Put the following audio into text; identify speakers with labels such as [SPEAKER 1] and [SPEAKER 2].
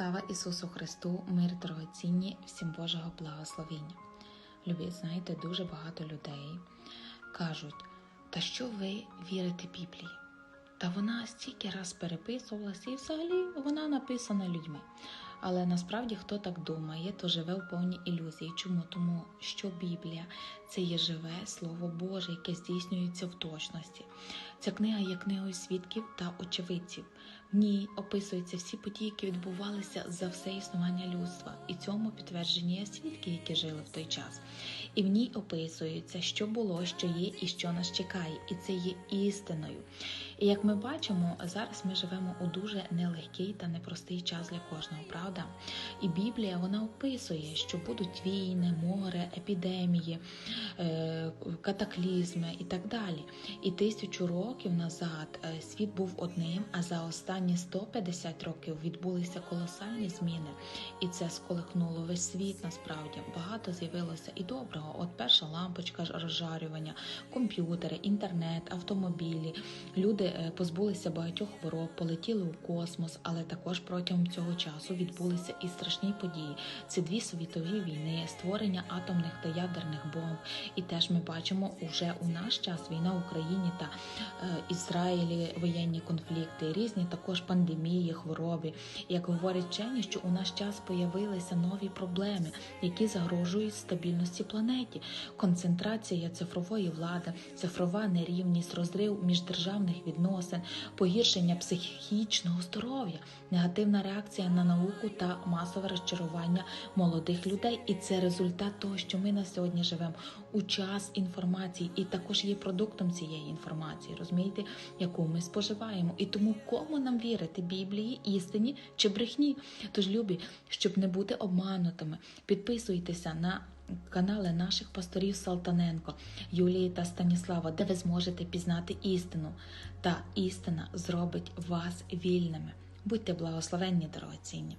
[SPEAKER 1] Слава Ісусу Христу, мир дорогоцінні, всім Божого благословіння. Любі, знаєте, дуже багато людей кажуть, та що ви вірите Біблії? Та вона стільки раз переписувалася і взагалі вона написана людьми. Але насправді хто так думає, то живе в повній ілюзії. Чому? Тому що Біблія це є живе Слово Боже, яке здійснюється в точності. Ця книга є книгою свідків та очевидців. В ній описуються всі події, які відбувалися за все існування людства, і цьому підтверджені свідки, які жили в той час. І в ній описується, що було, що є і що нас чекає, і це є істиною. І як ми бачимо, зараз ми живемо у дуже нелегкий та непростий час для кожного, правда? І Біблія вона описує, що будуть війни, море, епідемії, е, катаклізми і так далі. І тисячу років назад е, світ був одним, а за останні 150 років відбулися колосальні зміни, і це сколихнуло весь світ. Насправді багато з'явилося і доброго. От перша лампочка розжарювання, комп'ютери, інтернет, автомобілі. Люди е, позбулися багатьох хвороб, полетіли у космос, але також протягом цього часу відбулися і страшні події. Це дві світові війни, створення атомних та ядерних бомб. І теж ми бачимо уже у наш час війна в Україні та Ізраїлі, воєнні конфлікти, різні також пандемії, хвороби. Як говорять вчені, що у наш час появилися нові проблеми, які загрожують стабільності планеті. Концентрація цифрової влади, цифрова нерівність, розрив міждержавних відносин, погіршення психічного здоров'я, негативна реакція на науку та масове розчарування молодих людей. І це результат того, що ми на сьогодні живемо у час інформації, і також є продуктом цієї інформації, розумієте, яку ми споживаємо. І тому кому нам вірити Біблії, істині чи брехні? Тож, любі, щоб не бути обманутими, підписуйтеся на. Канали наших пасторів Салтаненко, Юлії та Станіслава, де ви зможете пізнати істину, та істина зробить вас вільними. Будьте благословенні, дорогоцінні!